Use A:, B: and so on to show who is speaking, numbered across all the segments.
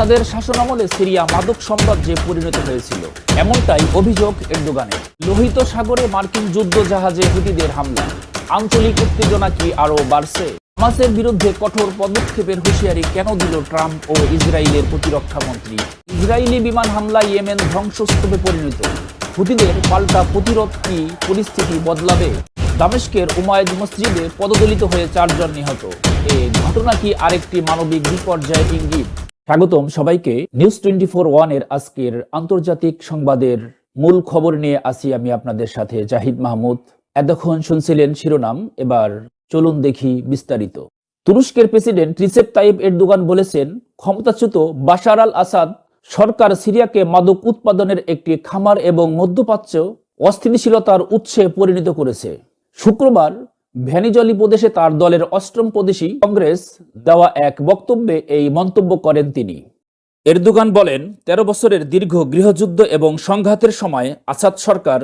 A: আসাদের শাসনামলে সিরিয়া মাদক সাম্রাজ্যে পরিণত হয়েছিল এমনটাই অভিযোগ এরদোগানের লোহিত সাগরে মার্কিন যুদ্ধ জাহাজে হুতিদের হামলা আঞ্চলিক উত্তেজনা কি আরও বাড়ছে হামাসের বিরুদ্ধে কঠোর পদক্ষেপের হুঁশিয়ারি কেন দিল ট্রাম্প ও ইসরায়েলের প্রতিরক্ষা মন্ত্রী ইসরায়েলি বিমান হামলা ইয়েমেন ধ্বংসস্তূপে পরিণত হুতিদের পাল্টা প্রতিরোধ কি পরিস্থিতি বদলাবে দামেশকের উমায়দ মসজিদে পদদলিত হয়ে চারজন নিহত এ ঘটনা কি আরেকটি মানবিক বিপর্যয় ইঙ্গিত
B: স্বাগতম সবাইকে নিউজ টোয়েন্টি ফোর ওয়ান এর আজকের আন্তর্জাতিক সংবাদের মূল খবর নিয়ে আসি আমি আপনাদের সাথে জাহিদ মাহমুদ এতক্ষণ শুনছিলেন শিরোনাম এবার চলুন দেখি বিস্তারিত তুরস্কের প্রেসিডেন্ট রিসেপ তাইব এরদোগান বলেছেন ক্ষমতাচ্যুত বাশার আল আসাদ সরকার সিরিয়াকে মাদক উৎপাদনের একটি খামার এবং মধ্যপ্রাচ্য অস্থিতিশীলতার উৎসে পরিণত করেছে শুক্রবার ভ্যানিজলি প্রদেশে তার দলের অষ্টম প্রদেশী কংগ্রেস দেওয়া এক বক্তব্যে এই মন্তব্য করেন তিনি এরদোগান বলেন ১৩ বছরের দীর্ঘ গৃহযুদ্ধ এবং সংঘাতের সময় আসাদ সরকার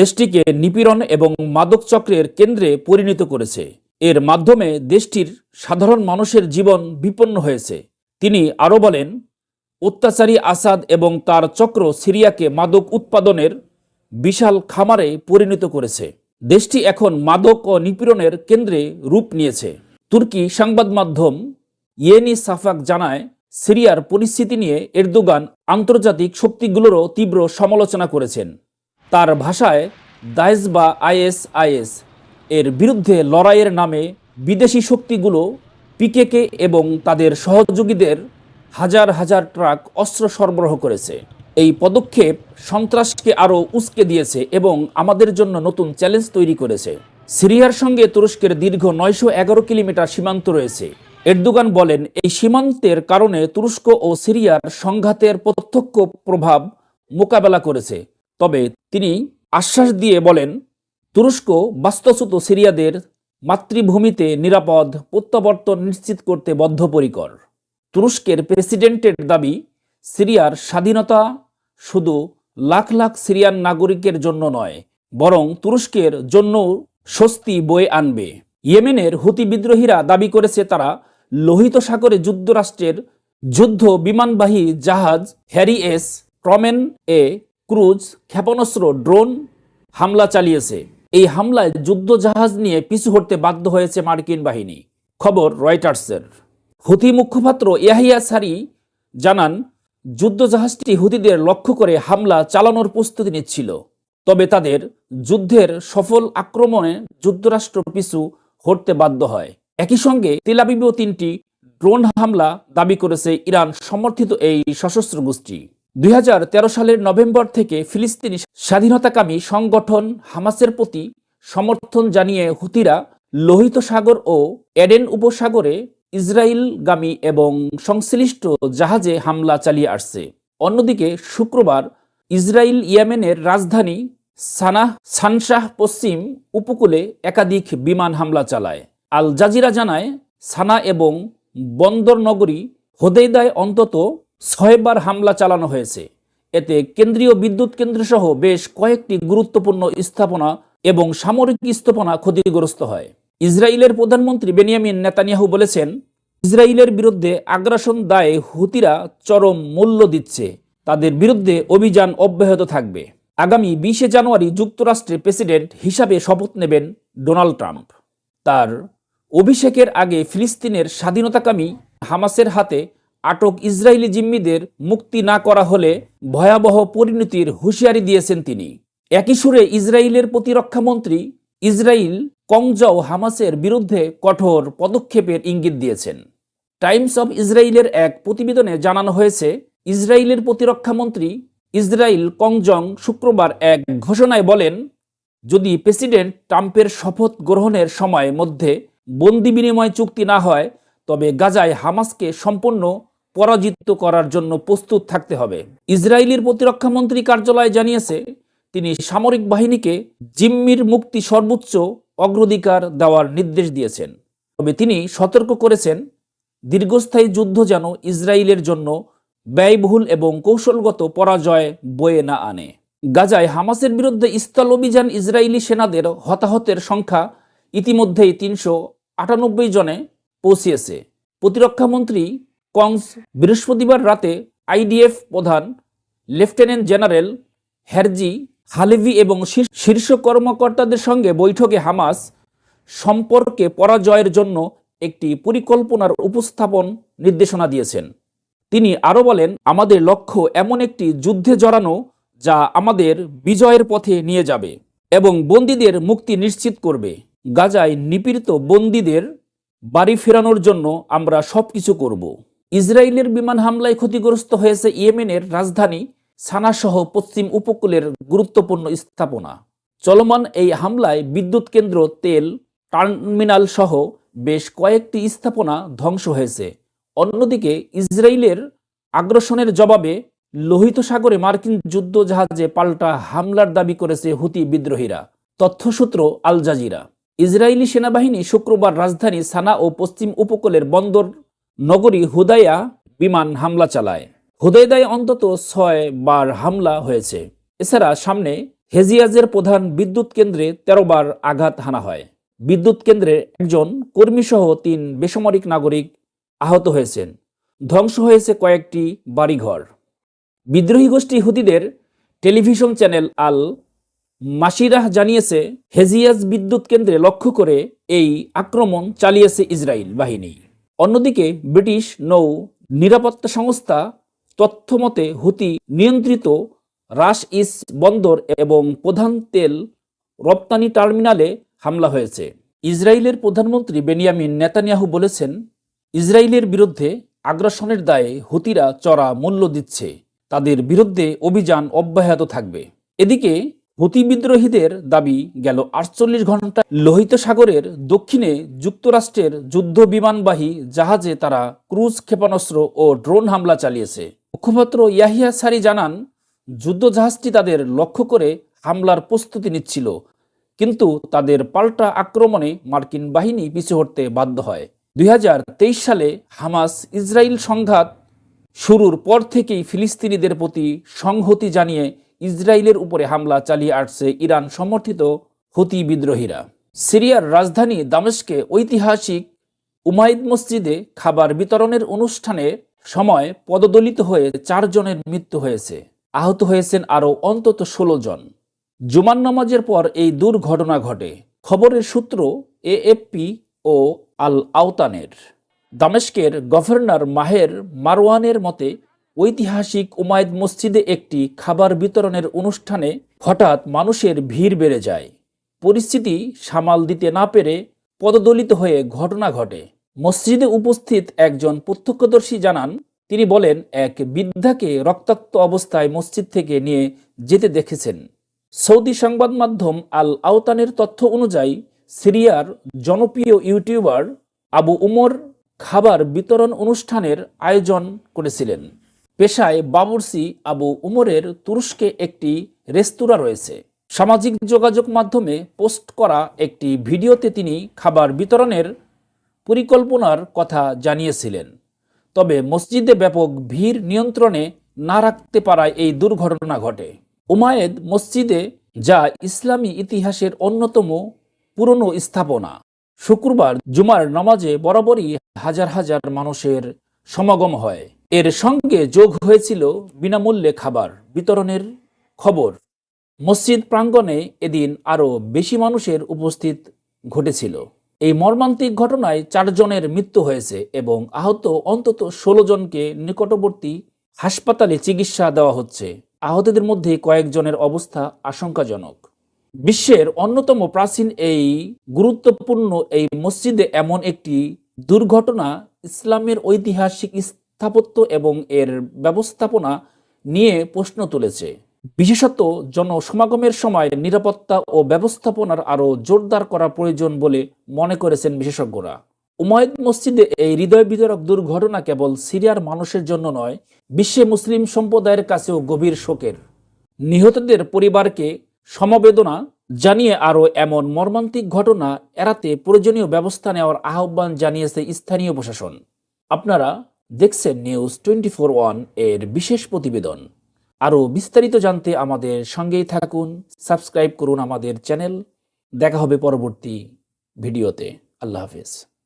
B: দেশটিকে নিপীড়ন এবং মাদক চক্রের কেন্দ্রে পরিণত করেছে এর মাধ্যমে দেশটির সাধারণ মানুষের জীবন বিপন্ন হয়েছে তিনি আরও বলেন অত্যাচারী আসাদ এবং তার চক্র সিরিয়াকে মাদক উৎপাদনের বিশাল খামারে পরিণত করেছে দেশটি এখন মাদক ও নিপীড়নের কেন্দ্রে রূপ নিয়েছে তুর্কি সংবাদ মাধ্যম ইয়েনি সাফাক জানায় সিরিয়ার পরিস্থিতি নিয়ে এরদোগান আন্তর্জাতিক শক্তিগুলোরও তীব্র সমালোচনা করেছেন তার ভাষায় দায়েস বা আইএস আইএস এর বিরুদ্ধে লড়াইয়ের নামে বিদেশি শক্তিগুলো পিকেকে এবং তাদের সহযোগীদের হাজার হাজার ট্রাক অস্ত্র সরবরাহ করেছে এই পদক্ষেপ সন্ত্রাসকে আরও উস্কে দিয়েছে এবং আমাদের জন্য নতুন চ্যালেঞ্জ তৈরি করেছে সিরিয়ার সঙ্গে তুরস্কের দীর্ঘ নয়শো এগারো কিলোমিটার সীমান্ত রয়েছে এরদোগান বলেন এই সীমান্তের কারণে তুরস্ক ও সিরিয়ার সংঘাতের প্রত্যক্ষ প্রভাব মোকাবেলা করেছে তবে তিনি আশ্বাস দিয়ে বলেন তুরস্ক বাস্তুচ্যুত সিরিয়াদের মাতৃভূমিতে নিরাপদ প্রত্যাবর্তন নিশ্চিত করতে বদ্ধপরিকর তুরস্কের প্রেসিডেন্টের দাবি সিরিয়ার স্বাধীনতা শুধু লাখ লাখ সিরিয়ান নাগরিকের জন্য নয় বরং তুরস্কের জন্য স্বস্তি বয়ে আনবে ইয়েমেনের হুতি বিদ্রোহীরা দাবি করেছে তারা লোহিত সাগরে যুক্তরাষ্ট্রের যুদ্ধ বিমানবাহী জাহাজ হ্যারি এস ক্রমেন এ ক্রুজ ক্ষেপণাস্ত্র ড্রোন হামলা চালিয়েছে এই হামলায় যুদ্ধ জাহাজ নিয়ে পিছু হটতে বাধ্য হয়েছে মার্কিন বাহিনী খবর রয়টার্সের হুতি মুখপাত্র ইয়াহিয়া সারি জানান যুদ্ধজাহাজটি হুদিদের লক্ষ্য করে হামলা চালানোর প্রস্তুতি নিচ্ছিল তবে তাদের যুদ্ধের সফল আক্রমণে যুক্তরাষ্ট্র পিছু হটতে বাধ্য হয় একই সঙ্গে তেলাবিবেও তিনটি ড্রোন হামলা দাবি করেছে ইরান সমর্থিত এই সশস্ত্র গোষ্ঠী
C: দুই সালের নভেম্বর থেকে ফিলিস্তিনি স্বাধীনতাকামী সংগঠন হামাসের প্রতি সমর্থন জানিয়ে হুতিরা লোহিত সাগর ও এডেন উপসাগরে ইসরায়েলগামী এবং সংশ্লিষ্ট জাহাজে হামলা চালিয়ে আসছে অন্যদিকে শুক্রবার ইসরায়েল ইয়েমেনের রাজধানী সানাহ সানশাহ পশ্চিম উপকূলে একাধিক বিমান হামলা চালায় আল জাজিরা জানায় সানা এবং বন্দর নগরী হোদেদায় অন্তত ছয়বার হামলা চালানো হয়েছে এতে কেন্দ্রীয় বিদ্যুৎ কেন্দ্রসহ বেশ কয়েকটি গুরুত্বপূর্ণ স্থাপনা এবং সামরিক স্থাপনা ক্ষতিগ্রস্ত হয় ইসরায়েলের প্রধানমন্ত্রী বেনিয়ামিন নেতানিয়াহু বলেছেন ইসরায়েলের বিরুদ্ধে আগ্রাসন দায়ে হুতিরা চরম মূল্য দিচ্ছে তাদের বিরুদ্ধে অভিযান অব্যাহত থাকবে আগামী বিশে জানুয়ারি যুক্তরাষ্ট্রের প্রেসিডেন্ট হিসাবে শপথ নেবেন ডোনাল্ড ট্রাম্প তার অভিষেকের আগে ফিলিস্তিনের স্বাধীনতাকামী হামাসের হাতে আটক ইসরায়েলি জিম্মিদের মুক্তি না করা হলে ভয়াবহ পরিণতির হুঁশিয়ারি দিয়েছেন তিনি একই সুরে ইসরায়েলের প্রতিরক্ষামন্ত্রী ইসরায়েল কংজাও হামাসের বিরুদ্ধে কঠোর পদক্ষেপের ইঙ্গিত দিয়েছেন টাইমস অব ইসরায়েলের এক প্রতিবেদনে জানানো হয়েছে ইসরায়েলের প্রতিরক্ষামন্ত্রী ইসরায়েল কংজং শুক্রবার এক ঘোষণায় বলেন যদি প্রেসিডেন্ট ট্রাম্পের শপথ গ্রহণের সময় মধ্যে বন্দি বিনিময় চুক্তি না হয় তবে গাজায় হামাসকে সম্পূর্ণ পরাজিত করার জন্য প্রস্তুত থাকতে হবে ইসরায়েলের প্রতিরক্ষামন্ত্রী কার্যালয় জানিয়েছে তিনি সামরিক বাহিনীকে জিম্মির মুক্তি সর্বোচ্চ অগ্রাধিকার দেওয়ার নির্দেশ দিয়েছেন তবে তিনি সতর্ক করেছেন দীর্ঘস্থায়ী যুদ্ধ যেন ইসরায়েলের জন্য ব্যয়বহুল এবং কৌশলগত পরাজয় বয়ে না আনে গাজায় হামাসের বিরুদ্ধে ইস্তাল অভিযান ইসরায়েলি সেনাদের হতাহতের সংখ্যা ইতিমধ্যেই তিনশো আটানব্বই জনে পৌঁছিয়েছে প্রতিরক্ষামন্ত্রী কংস বৃহস্পতিবার রাতে আইডিএফ প্রধান লেফটেন্যান্ট জেনারেল হ্যারজি হালেভি এবং শীর্ষ কর্মকর্তাদের সঙ্গে বৈঠকে হামাস সম্পর্কে পরাজয়ের জন্য একটি পরিকল্পনার উপস্থাপন নির্দেশনা দিয়েছেন তিনি আরও বলেন আমাদের লক্ষ্য এমন একটি যুদ্ধে জড়ানো যা আমাদের বিজয়ের পথে নিয়ে যাবে এবং বন্দীদের মুক্তি নিশ্চিত করবে গাজায় নিপীড়িত বন্দীদের বাড়ি ফেরানোর জন্য আমরা সব কিছু করব ইসরায়েলের বিমান হামলায় ক্ষতিগ্রস্ত হয়েছে ইয়েমেনের রাজধানী সানাসহ পশ্চিম উপকূলের গুরুত্বপূর্ণ স্থাপনা চলমান এই হামলায় বিদ্যুৎ কেন্দ্র তেল টার্মিনাল সহ বেশ কয়েকটি স্থাপনা ধ্বংস হয়েছে অন্যদিকে ইসরায়েলের আগ্রাসনের জবাবে লোহিত সাগরে মার্কিন যুদ্ধজাহাজে পাল্টা হামলার দাবি করেছে হুতি বিদ্রোহীরা তথ্যসূত্র আল জাজিরা ইসরায়েলি সেনাবাহিনী শুক্রবার রাজধানী সানা ও পশ্চিম উপকূলের বন্দর নগরী হুদায়া বিমান হামলা চালায় হোদেদায় অন্তত ছয় বার হামলা হয়েছে এছাড়া সামনে হেজিয়াজের প্রধান বিদ্যুৎ কেন্দ্রে ১৩ বার আঘাত হানা হয় বিদ্যুৎ কেন্দ্রে একজন কর্মীসহ তিন বেসামরিক নাগরিক আহত হয়েছেন ধ্বংস হয়েছে কয়েকটি বাড়িঘর বিদ্রোহী গোষ্ঠী হুতিদের টেলিভিশন চ্যানেল আল মাসিরাহ জানিয়েছে হেজিয়াজ বিদ্যুৎ কেন্দ্রে লক্ষ্য করে এই আক্রমণ চালিয়েছে ইসরায়েল বাহিনী অন্যদিকে ব্রিটিশ নৌ নিরাপত্তা সংস্থা তথ্যমতে হুতি নিয়ন্ত্রিত রাশ ইস বন্দর এবং প্রধান তেল রপ্তানি টার্মিনালে হামলা হয়েছে ইসরায়েলের প্রধানমন্ত্রী বেনিয়ামিন নেতানিয়াহু বলেছেন ইসরায়েলের বিরুদ্ধে আগ্রাসনের দায়ে হুতিরা চড়া মূল্য দিচ্ছে তাদের বিরুদ্ধে অভিযান অব্যাহত থাকবে এদিকে হুতি বিদ্রোহীদের দাবি গেল আটচল্লিশ ঘন্টা লোহিত সাগরের দক্ষিণে যুক্তরাষ্ট্রের যুদ্ধ বিমানবাহী জাহাজে তারা ক্রুজ ক্ষেপণাস্ত্র ও ড্রোন হামলা চালিয়েছে মুখপাত্র ইয়াহিয়া সারি জানান যুদ্ধজাহাজটি তাদের লক্ষ্য করে হামলার প্রস্তুতি নিচ্ছিল কিন্তু তাদের পাল্টা আক্রমণে মার্কিন বাহিনী পিছু হটতে বাধ্য হয় দুই সালে হামাস ইসরায়েল সংঘাত শুরুর পর থেকেই ফিলিস্তিনিদের প্রতি সংহতি জানিয়ে ইসরায়েলের উপরে হামলা চালিয়ে আসছে ইরান সমর্থিত হতি বিদ্রোহীরা সিরিয়ার রাজধানী দামেশকে ঐতিহাসিক উমায়দ মসজিদে খাবার বিতরণের অনুষ্ঠানে সময় পদদলিত হয়ে চারজনের মৃত্যু হয়েছে আহত হয়েছেন আরও অন্তত ষোলো জন জুমান নামাজের পর এই দুর্ঘটনা ঘটে খবরের সূত্র এএফপি ও আল আওতানের দামেস্কের গভর্নর মাহের মারওয়ানের মতে ঐতিহাসিক উমায়দ মসজিদে একটি খাবার বিতরণের অনুষ্ঠানে হঠাৎ মানুষের ভিড় বেড়ে যায় পরিস্থিতি সামাল দিতে না পেরে পদদলিত হয়ে ঘটনা ঘটে মসজিদে উপস্থিত একজন প্রত্যক্ষদর্শী জানান তিনি বলেন এক বৃদ্ধাকে রক্তাক্ত অবস্থায় মসজিদ থেকে নিয়ে যেতে দেখেছেন সৌদি সংবাদ মাধ্যম আল আওতানের তথ্য অনুযায়ী সিরিয়ার জনপ্রিয় ইউটিউবার আবু উমর খাবার বিতরণ অনুষ্ঠানের আয়োজন করেছিলেন পেশায় বাবুরসি আবু উমরের তুরস্কে একটি রেস্তোরাঁ রয়েছে সামাজিক যোগাযোগ মাধ্যমে পোস্ট করা একটি ভিডিওতে তিনি খাবার বিতরণের পরিকল্পনার কথা জানিয়েছিলেন তবে মসজিদে ব্যাপক ভিড় নিয়ন্ত্রণে না রাখতে পারায় এই দুর্ঘটনা ঘটে উমায়েদ মসজিদে যা ইসলামী ইতিহাসের অন্যতম পুরনো স্থাপনা শুক্রবার জুমার নামাজে বরাবরই হাজার হাজার মানুষের সমাগম হয় এর সঙ্গে যোগ হয়েছিল বিনামূল্যে খাবার বিতরণের খবর মসজিদ প্রাঙ্গণে এদিন আরও বেশি মানুষের উপস্থিত ঘটেছিল এই মর্মান্তিক ঘটনায় চারজনের মৃত্যু হয়েছে এবং আহত অন্তত ষোলো জনকে নিকটবর্তী হাসপাতালে চিকিৎসা দেওয়া হচ্ছে আহতদের মধ্যে কয়েকজনের অবস্থা আশঙ্কাজনক বিশ্বের অন্যতম প্রাচীন এই গুরুত্বপূর্ণ এই মসজিদে এমন একটি দুর্ঘটনা ইসলামের ঐতিহাসিক স্থাপত্য এবং এর ব্যবস্থাপনা নিয়ে প্রশ্ন তুলেছে বিশেষত জনসমাগমের সময় নিরাপত্তা ও ব্যবস্থাপনার আরও জোরদার করা প্রয়োজন বলে মনে করেছেন বিশেষজ্ঞরা উমায়দ মসজিদে এই হৃদয় বিতরক দুর্ঘটনা কেবল সিরিয়ার মানুষের জন্য নয় বিশ্বে মুসলিম সম্প্রদায়ের কাছেও গভীর শোকের নিহতদের পরিবারকে সমবেদনা জানিয়ে আরও এমন মর্মান্তিক ঘটনা এড়াতে প্রয়োজনীয় ব্যবস্থা নেওয়ার আহ্বান জানিয়েছে স্থানীয় প্রশাসন আপনারা দেখছেন নিউজ টোয়েন্টি ফোর ওয়ান এর বিশেষ প্রতিবেদন আরও বিস্তারিত জানতে আমাদের সঙ্গেই থাকুন সাবস্ক্রাইব করুন আমাদের চ্যানেল দেখা হবে পরবর্তী ভিডিওতে আল্লাহ হাফিজ